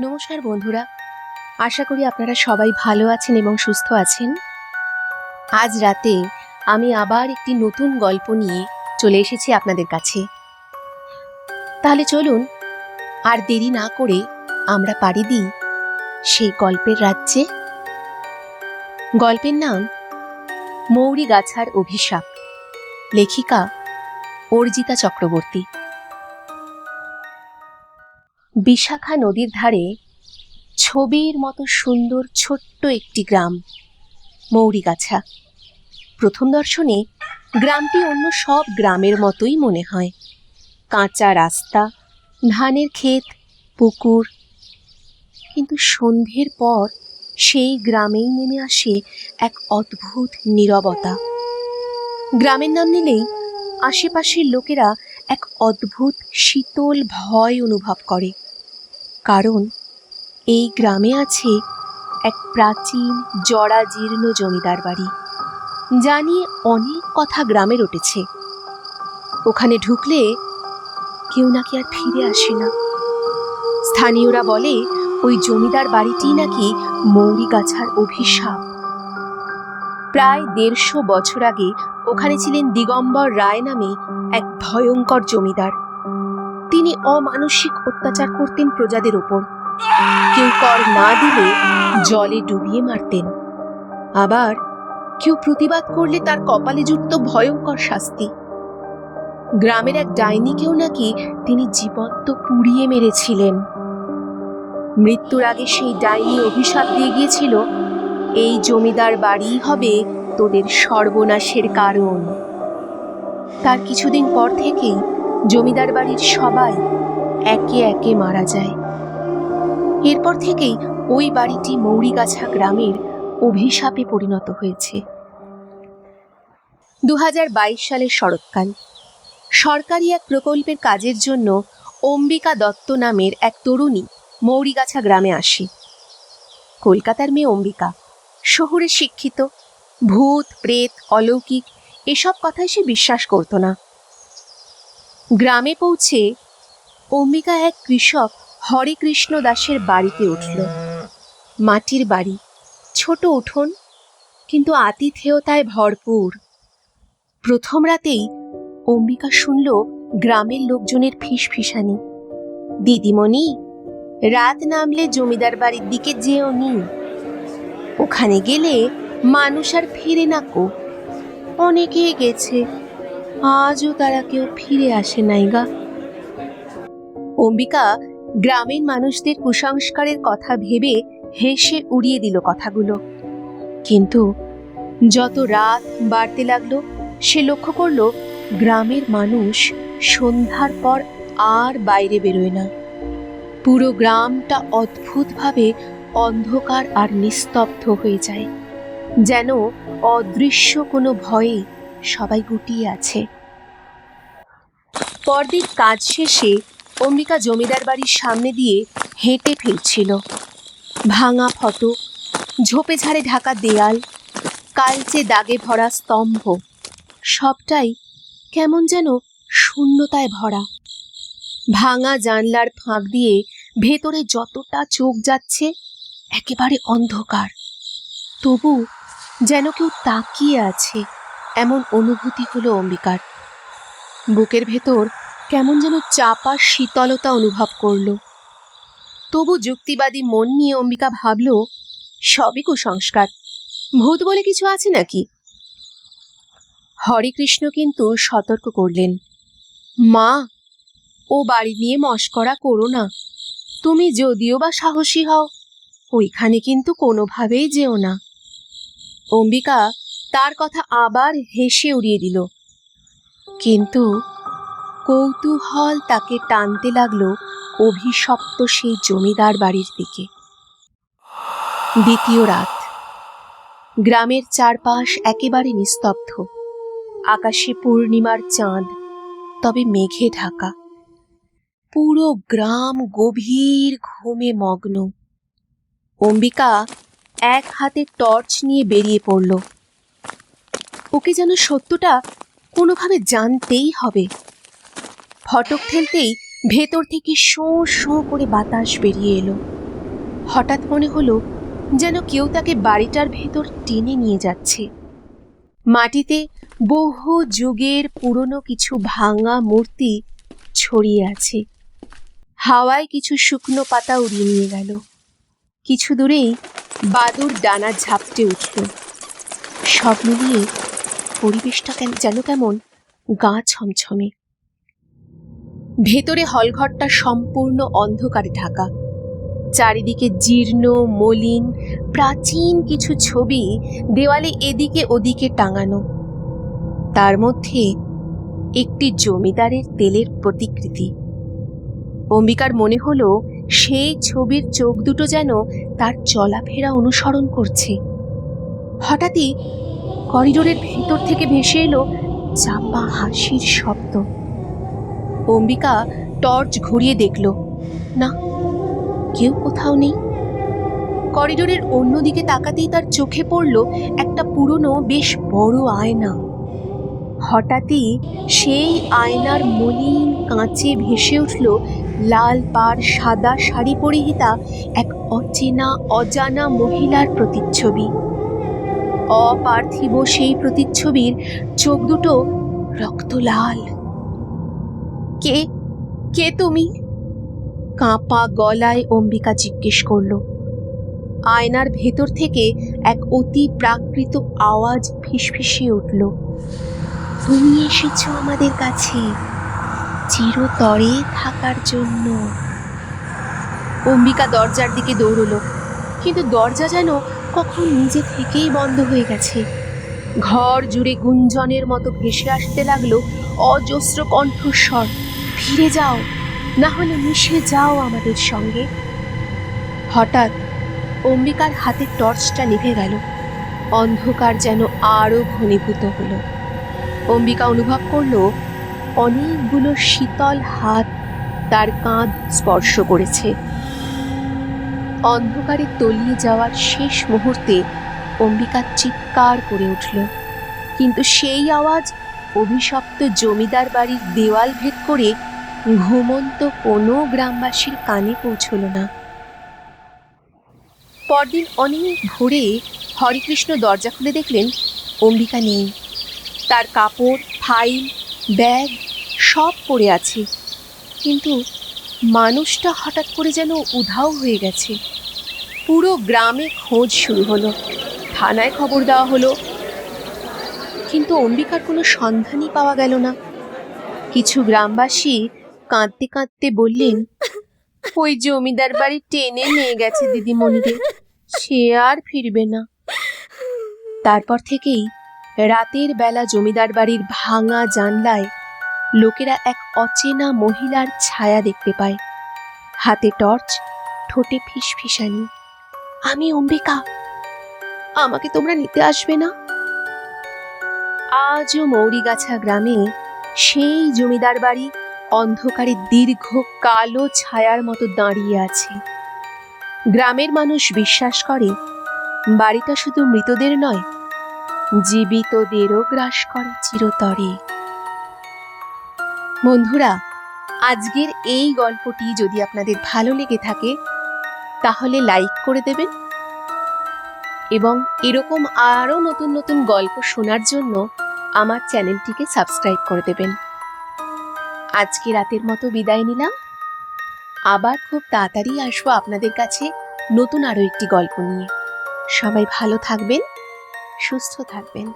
নমস্কার বন্ধুরা। আশা করি আপনারা সবাই ভালো আছেন এবং সুস্থ আছেন। আজ রাতে আমি আবার একটি নতুন গল্প নিয়ে চলে এসেছি আপনাদের কাছে। তাহলে চলুন, আর দেরি না করে আমরা পাড়ি দিই সেই গল্পের রাজ্যে। গল্পের নাম মৌরি গাছার অভিশাপ। লেখিকা অর্জিতা চক্রবর্তী। বিশাখা নদীর ধারে ছবির মতো সুন্দর ছোট্ট একটি গ্রাম, মৌরিগাছা। প্রথম দর্শনে গ্রামটি অন্য সব গ্রামের মতোই মনে হয়। কাঁচা রাস্তা, ধানের ক্ষেত, পুকুর। কিন্তু সন্ধ্যের পর সেই গ্রামেই নেমে আসে এক অদ্ভুত নীরবতা। গ্রামের নাম নিলেই আশেপাশের লোকেরা এক অদ্ভুত শীতল ভয় অনুভব করে। কারণ এই গ্রামে আছে এক প্রাচীন, জরাজীর্ণ জমিদার বাড়ি। যা নিয়ে অনেক কথা গ্রামে রটেছে। ওখানে ঢুকলে কেউ নাকি আর ফিরে আসে না। স্থানীয়রা বলে, ওই জমিদার বাড়িটি নাকি মৌরি গাছার অভিশাপ। প্রায় দেড়শো বছর আগে ওখানে ছিলেন দিগম্বর রায় নামে এক ভয়ঙ্কর জমিদার। তিনি অমানসিক অত্যাচার করতেন প্রজাদের ওপর কেউ কর না দিলে জলে ডুবিয়ে মারতেন। আবার কেউ প্রতিবাদ করলে তার কপালে জুটত ভয়ঙ্কর শাস্তি। গ্রামের এক ডাইনিকেও নাকি তিনি জীবন্ত পুড়িয়ে মেরেছিলেন। মৃত্যুর আগে সেই ডাইনি অভিশাপ দিয়ে গিয়েছিল, এই জমিদার বাড়ি হবে তোদের সর্বনাশের কারণ। তার কিছুদিন পর থেকেই জমিদার বাড়ির সবাই একে একে মারা যায়। এরপর থেকেই ওই বাড়িটি মৌরিগাছা গ্রামের অভিশাপে পরিণত হয়েছে। দু হাজার বাইশ সালের শরৎকাল। সরকারি এক প্রকল্পের কাজের জন্য অম্বিকা দত্ত নামের এক তরুণী মৌরিগাছা গ্রামে আসে। কলকাতার মেয়ে অম্বিকা, শহুরে শিক্ষিত, ভূত, প্রেত, অলৌকিক, এসব কথায় সে বিশ্বাস করত না। গ্রামে পৌঁছে অম্বিকা এক কৃষক হরে কৃষ্ণ দাসের বাড়িতে উঠল। মাটির বাড়ি, ছোট উঠোন, কিন্তু আতিথেয়তায় ভরপুর। প্রথম রাতেই অম্বিকা শুনল গ্রামের লোকজনের ফিসফিসানি। দিদিমণি, রাত নামলে জমিদার বাড়ির দিকে যেও নি। ওখানে গেলে মানুষ আর ফিরে না কো। অনেকে গেছে। আজও তারা কেউ ফিরে আসে নাই গা। অম্বিকা গ্রামের মানুষদের কুসংস্কারের কথা ভেবে হেসে উড়িয়ে দিল কথাগুলো। কিন্তু যত রাত বাড়তে লাগল, সে লক্ষ্য করল গ্রামের মানুষ সন্ধ্যার পর আর বাইরে বেরোয় না। পুরো গ্রামটা অদ্ভুতভাবে অন্ধকার আর নিস্তব্ধ হয়ে যায়, যেন অদৃশ্য কোনো ভয়ে সবাই গুটিয়ে আছে। পরদিন কাজ শেষে অম্বিকা জমিদার বাড়ির সামনে দিয়ে হেঁটে ফিরছিল। ভাঙা ফটো, ঝোপে ঝাড়ে ঢাকা দেয়াল, কালচে দাগে ভরা স্তম্ভ, সবটাই কেমন যেন শূন্যতায় ভরা। ভাঙা জানলার ফাঁক দিয়ে ভেতরে যতটা চোখ যাচ্ছে, একেবারে অন্ধকার। তবু যেন কেউ তাকিয়ে আছে। এমন অনুভূতি হলো অম্বিকার। বুকের ভেতর কেমন যেন চাপা শীতলতা অনুভব করল। তবু যুক্তিবাদী মন নিয়ে অম্বিকা ভাবল, সবই কুসংস্কার। ভূত বলে কিছু আছে নাকি? হরেকৃষ্ণ কিন্তু সতর্ক করলেন, মা, ও বাড়ি নিয়ে মস্করা করো না। তুমি যদিও বা সাহসী হও, ওইখানে কিন্তু কোনোভাবেই যেও না। অম্বিকা তার কথা আবার হেসে উড়িয়ে দিল। কিন্তু কৌতূহল তাকে টানতে লাগল অভিশপ্ত সেই জমিদার বাড়ির দিকে। দ্বিতীয় রাত। গ্রামের চারপাশ একেবারে নিস্তব্ধ। আকাশে পূর্ণিমার চাঁদ, তবে মেঘে ঢাকা। পুরো গ্রাম গভীর ঘুমে মগ্ন। অম্বিকা এক হাতে টর্চ নিয়ে বেরিয়ে পড়ল। ওকে যেন সত্যটা কোনোভাবে জানতেই হবে। ফটক ঠেলতেই ভেতর থেকে শোঁ শোঁ করে বাতাস বেরিয়ে এলো। হঠাৎ মনে হলো যেন কেউ তাকে বাড়িটার ভেতর টেনে নিয়ে যাচ্ছে। মাটিতে বহু যুগের পুরনো কিছু ভাঙা মূর্তি ছড়িয়ে আছে। হাওয়ায় কিছু শুকনো পাতা উড়িয়ে নিয়ে গেল। কিছু দূরেই বাদুর ডানা ঝাপটে উঠল। সব মিলিয়ে পরিবেশটা যেন কেমন গা ছমছমে। ভেতরে হলঘরটা সম্পূর্ণ অন্ধকারে ঢাকা। চারিদিকে জীর্ণ, মলিন, প্রাচীন কিছু ছবি দেওয়ালে এদিকে ওদিকে টাঙানো। তার মধ্যে একটি জমিদারের তেলের প্রতিকৃতি। অম্বিকার মনে হলো সেই ছবির চোখ দুটো যেন তার চলাফেরা অনুসরণ করছে। হঠাৎই করিডোরের ভেতর থেকে ভেসে এলো চাপা হাসির শব্দ। অম্বিকা টর্চ ঘুরিয়ে দেখল, না, কেউ কোথাও নেই। করিডোরের অন্যদিকে তাকাতেই তার চোখে পড়ল একটা পুরনো, বেশ বড় আয়না। হঠাৎই সেই আয়নার মলিন কাঁচে ভেসে উঠল লাল পাড় সাদা শাড়ি পরিহিতা এক অচেনা, অজানা মহিলার প্রতিচ্ছবি। অপার্থিব সেই প্রতিচ্ছবির চোখ দুটো রক্ত লাল। কে কে তুমি? কাঁপা গলায় অম্বিকা জিজ্ঞেস করল। আয়নার ভেতর থেকে এক অতি প্রাকৃত আওয়াজ ফিসফিসিয়ে উঠল। তুমি এসেছ আমাদের কাছে, চিরতরে থাকার জন্য। অম্বিকা দরজার দিকে দৌড়লো, কিন্তু দরজা যেন কখন নিজে থেকেই বন্ধ হয়ে গেছে। ঘর জুড়ে গুঞ্জনের মতো ভেসে আসতে লাগল অজস্র কণ্ঠস্বর। ফিরে যাও, না হলে মিশে যাও আমাদের সঙ্গে। হঠাৎ অম্বিকার হাতের টর্চটা নিভে গেল। অন্ধকার যেন আরও ঘনীভূত হলো। অম্বিকা অনুভব করল, অনেকগুলো শীতল হাত তার কাঁধ স্পর্শ করেছে। অন্ধকারে তলিয়ে যাওয়ার শেষ মুহূর্তে অম্বিকা চিৎকার করে উঠল। কিন্তু সেই আওয়াজ অভিশপ্ত জমিদার বাড়ির দেওয়াল ভেদ করে ঘুমন্ত কোনো গ্রামবাসীর কানে পৌঁছল না। পরদিন অনেক ভোরে হরিকৃষ্ণ দরজা খুলে দেখলেন অম্বিকা নেই। তার কাপড়, ফাইল, ব্যাগ সব পড়ে আছে। কিন্তু মানুষটা হঠাৎ করে যেন উধাও হয়ে গেছে। পুরো গ্রামে খোঁজ শুরু হলো। থানায় খবর দেওয়া হলো। কিন্তু অম্বিকার কোনো সন্ধানই পাওয়া গেল না। কিছু গ্রামবাসী কাঁদতে কাঁদতে বললেন, ওই জমিদার বাড়ি টেনে নিয়ে গেছে দিদিমণিকে। সে আর ফিরবে না। তারপর থেকেই রাতের বেলা জমিদার বাড়ির ভাঙা জানলায় লোকেরা এক অচেনা মহিলার ছায়া দেখতে পায়। হাতে টর্চ, ঠোঁটে ফিসফিসানি। আমি অম্বিকা। আমাকে তোমরা নিতে আসবে না? আজও মৌরিগাছা গ্রামে সেই জমিদার বাড়ি অন্ধকারে দীর্ঘ কালো ছায়ার মতো দাঁড়িয়ে আছে। গ্রামের মানুষ বিশ্বাস করে, বাড়িটা শুধু মৃতদের নয়, জীবিতদেরও গ্রাস করে চিরতরে। বন্ধুরা, আজকের এই গল্পটি যদি আপনাদের ভালো লেগে থাকে তাহলে লাইক করে দেবেন। এবং এরকম আরও নতুন নতুন গল্প শোনার জন্য আমার চ্যানেলটিকে সাবস্ক্রাইব করে দেবেন। আজকে রাতের মতো বিদায় নিলাম। আবার খুব তাড়াতাড়ি আসব আপনাদের কাছে নতুন আরও একটি গল্প নিয়ে। সবাই ভালো থাকবেন, সুস্থ থাকবেন।